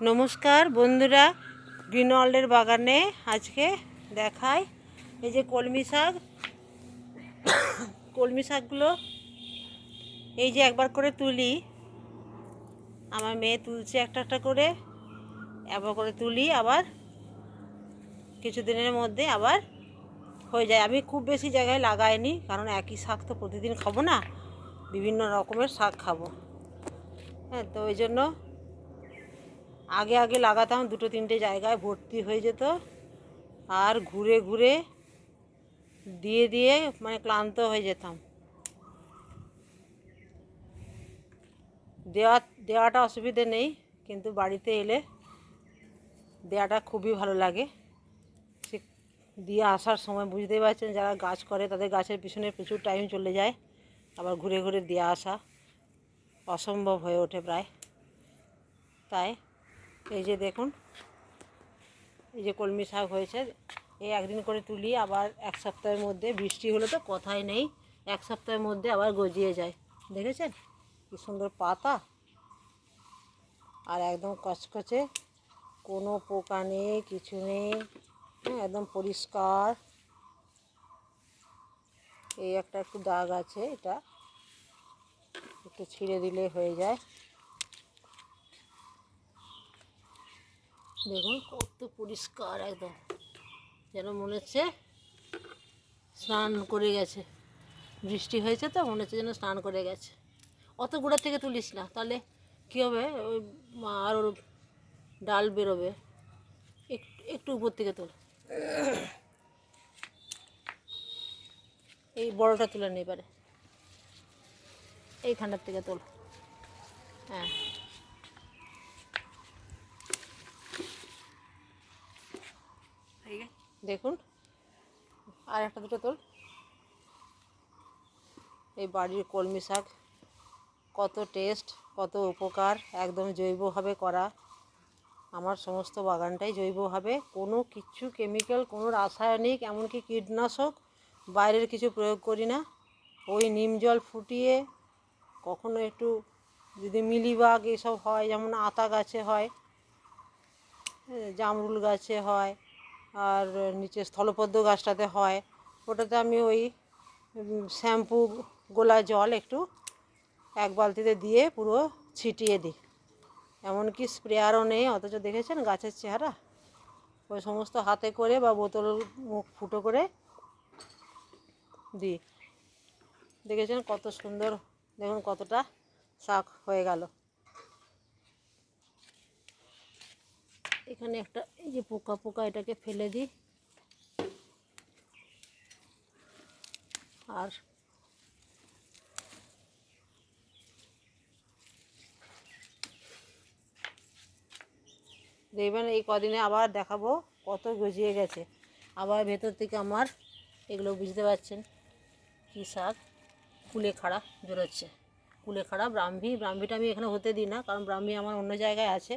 নমস্কার বন্ধুরা গ্রিন ওয়ার্ল্ডের বাগানে আজকে দেখাই এই যে কলমি শাক। কলমি শাকগুলো এই যে একবার করে তুলি। আমার মেয়ে তুলছে একটা একটা করে, একবার করে তুলি আবার কিছুদিনের মধ্যে আবার হয়ে যায়। আমি খুব বেশি জায়গায় লাগাইনি, কারণ একই শাক তো প্রতিদিন খাব না, বিভিন্ন রকমের শাক খাব। হ্যাঁ তো ওই জন্য আগে আগে লাগাতাম, দুটো তিনটে জায়গায় ভর্তি হয়ে যেত। আর ঘুরে ঘুরে দিয়ে দিয়ে মানে ক্লান্ত হয়ে যেতাম। দেওয়া, দেওয়াটা অসুবিধে নেই, কিন্তু বাড়িতে এলে দেওয়াটা খুবই ভালো লাগে। সে দিয়ে আসার সময় বুঝতেই পারছেন, যারা গাছ করে তাদের গাছের পিছনে প্রচুর টাইম চলে যায়। আবার ঘুরে ঘুরে দিয়ে আসা অসম্ভব হয়ে ওঠে প্রায়। তাই এই যে দেখুন, এই যে কলমি শাক হয়েছে, এই একদিন করে তুলি, আবার এক সপ্তাহের মধ্যে, বৃষ্টি হলে তো কথাই নেই, এক সপ্তাহের মধ্যে আবার গজিয়ে যায়। দেখেছেন? কি সুন্দর পাতা। আর একদম কচকচে, কোনো পোকা নেই, কিছু নেই হ্যাঁ একদম পরিষ্কার। এই একটা একটু দাগ আছে, এটা একটু ছিঁড়ে দিলে হয়ে যায়। দেখুন কত পরিষ্কার একদম। যেন মনে হচ্ছে স্নান করে গেছে। বৃষ্টি হয়েছে তো, মনে হচ্ছে যেন স্নান করে গেছে। অত গোড়া থেকে তুলিস না, তাহলে কী হবে? ওই আর ওর ডাল বেরোবে। একটু একটু উপর থেকে তোল। এই বড়টা তুলে নিয়ে পারে এইখানটার থেকে তোল। হ্যাঁ। দেখুন। আর একটা দুটো তোল। এই বাড়ির কলমি শাক, কত টেস্ট, কত উপকার একদম জৈবভাবে করা। আমার সমস্ত বাগানটাই জৈবভাবে। কোনো কিছু কেমিক্যাল কোনো রাসায়নিক, এমনকি কীটনাশক বাইরের কিছু প্রয়োগ করি না। ওই নিম জল ফুটিয়ে কখনো একটু যদি মিলিবাগ এসব হয়, যেমন আতা গাছে হয় জামরুল গাছে হয় আর নিচে স্থলপদ্ম গাছটাতে হয়। ওটাতে আমি ওই শ্যাম্পু, গোলা জল একটু এক বালতিতে দিয়ে পুরো ছিটিয়ে দিই। এমনকি স্প্রেয়ারও নেই, অথচ দেখেছেন গাছের চেহারা? ওই সমস্ত হাতে করে বা বোতল মুখ ফুটো করে দিই। দেখেছেন কত সুন্দর, দেখুন কতটা শাক হয়ে গেল। এখানে একটা এই যে পোকা পোকা এটাকে ফেলে দিই। আর দেখবেন এই কদিনে আবার দেখাবো কত গজিয়ে গেছে। আবার ভেতর থেকে আমার এগুলো বুঝতে পারছেন কী শাক। কুলে খাড়া বেরোচ্ছে। কুলে খাড়া ব্রাহ্মী, ব্রাহ্মীটা আমি এখানে হতে দিই না, কারণ ব্রাহ্মী আমার অন্য জায়গায় আছে।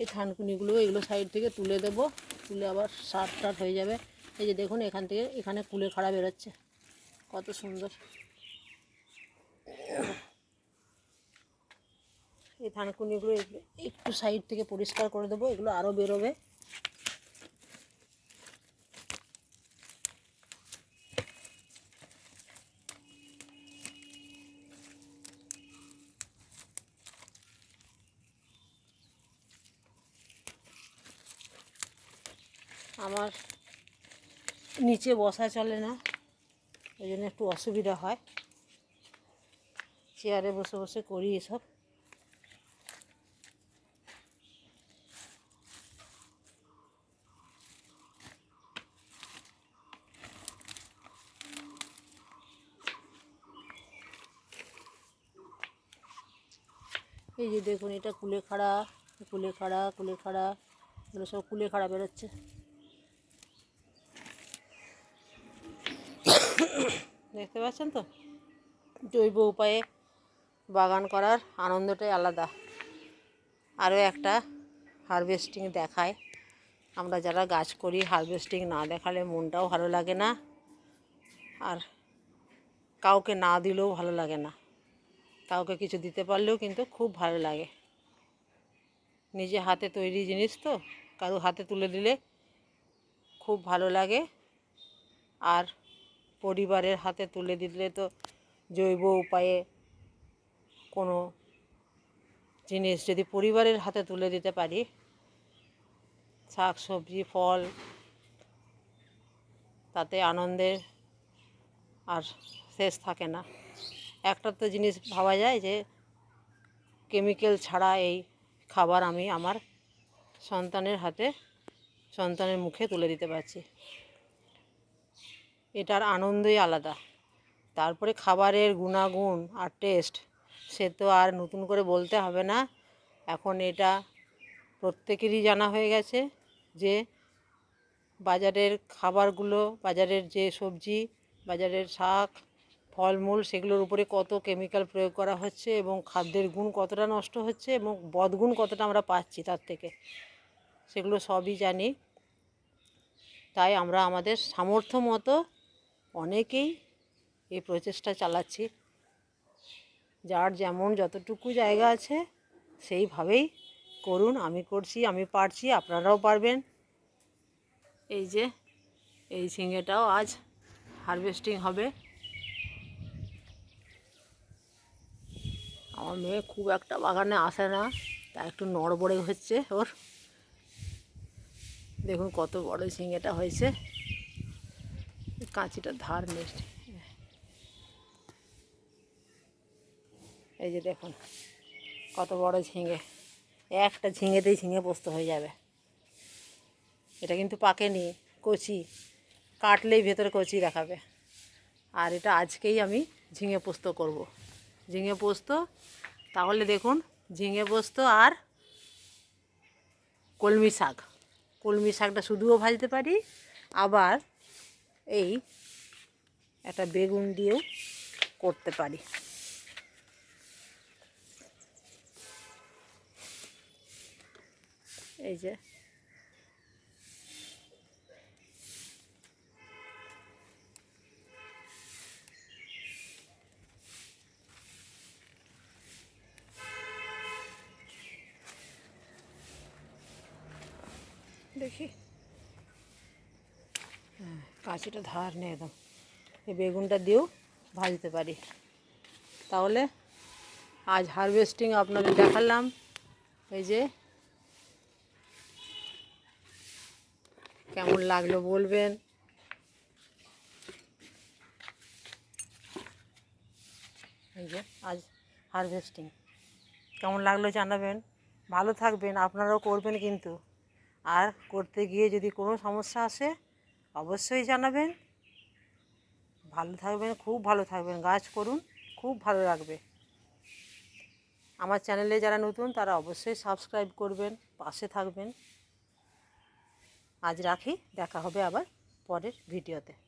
এই থানকুনিগুলো এগুলো সাইড থেকে তুলে দেব। তুলে আবার সার টার হয়ে যাবে। এই যে দেখুন, এখান থেকে এখানে কুলে খাড়া বেরোচ্ছে। কত সুন্দর। এই থানকুনিগুলো একটু সাইড থেকে পরিষ্কার করে দেবো, এগুলো আরও বেরোবে। আমার নিচে বসা চলে না ওই জন্য একটু অসুবিধা হয়। চেয়ারে বসে বসে করি এসব। এই যে দেখুন, এটা কুলে খাড়া কুলে খাড়া কুলে খাড়া এগুলো সব কুলে খাড়া বেরোচ্ছে। দেখতে পাচ্ছেন তো? জৈব উপায়ে বাগান করার আনন্দটাই আলাদা। আরও একটা হারভেস্টিং দেখায়। আমরা যারা গাছ করি হারভেস্টিং না দেখালে মনটাও ভালো লাগে না। আর কাউকে না দিলেও ভালো লাগে না। কাউকে কিছু দিতে পারলেও কিন্তু খুব ভালো লাগে। নিজে হাতে তৈরি জিনিস তো, কারও হাতে তুলে দিলে খুব ভালো লাগে। আর পরিবারের হাতে তুলে দিলে তো জৈব উপায়ে কোনো জিনিস যদি পরিবারের হাতে তুলে দিতে পারি শাক সবজি ফল, তাতে আনন্দের আর শেষ থাকে না। একটা তো জিনিস ভাবা যায় যে কেমিক্যাল ছাড়া এই খাবার আমি আমার সন্তানের হাতে, সন্তানের মুখে তুলে দিতে পারছি। এটার আনন্দই আলাদা। তারপরে খাবারের গুণাগুণ আর টেস্ট সে তো আর নতুন করে বলতে হবে না। এখন এটা প্রত্যেকেরই জানা হয়ে গেছে যে বাজারের খাবারগুলো, বাজারের যে সবজি, বাজারের শাক, ফলমূল, সেগুলোর উপরে কত কেমিক্যাল প্রয়োগ করা হচ্ছে এবং খাদ্যের গুণ কতটা নষ্ট হচ্ছে এবং বদগুণ কতটা আমরা পাচ্ছি তার থেকে, সেগুলো সবই জানি। তাই আমরা আমাদের সামর্থ্য মতো অনেকেই এই প্রচেষ্টা চালাচ্ছি। যার যেমন যতটুকু জায়গা আছে, সেইভাবেই করুন, আমি করছি, আমি পারছি, আপনারাও পারবেন। এই যে, এই ঝিঙেটাও আজ হারভেস্টিং হবে। আমার মেয়ে খুব একটা বাগানে আসে না, তা একটু নড়বড়ে হচ্ছে ওর। দেখুন কত বড় ঝিঙেটা হয়েছে। কাঁচিটা ধার নেই এই যে দেখুন, কত বড় ঝিঙে। একটা ঝিঙেতেই ঝিঙে পোস্ত হয়ে যাবে। এটা কিন্তু পাকেনি, কচি। কাটলেই ভেতরে কচি দেখাবে। আর এটা আজকেই আমি ঝিঙে পোস্ত করব। ঝিঙে পোস্ত, তাহলে দেখুন, ঝিঙে পোস্ত আর কলমি শাক। কলমি শাকটা শুধুও ভাজতে পারি, আবার এই একটা বেগুন দিয়েও করতে পারি। এই যে। দেখি। কাঁচিটা ধার নেই একদম। এই বেগুনটা দিয়েও ভাজতে পারি। তাহলে আজ হারভেস্টিং আপনাদের দেখালাম। এই যে কেমন লাগল বলবেন। এই যে আজ হারভেস্টিং কেমন লাগল জানাবেন। ভালো থাকবেন, আপনারাও করবেন কিন্তু। আর করতে গিয়ে যদি কোনো সমস্যা আসে অবশ্যই জানাবেন। ভালো থাকবেন, খুব ভালো থাকবেন। গাছ করুন, খুব ভালো লাগবে। আমার চ্যানেলে যারা নতুন, তারা অবশ্যই সাবস্ক্রাইব করবেন, পাশে থাকবেন। আজ রাখি, দেখা হবে আবার পরের ভিডিওতে।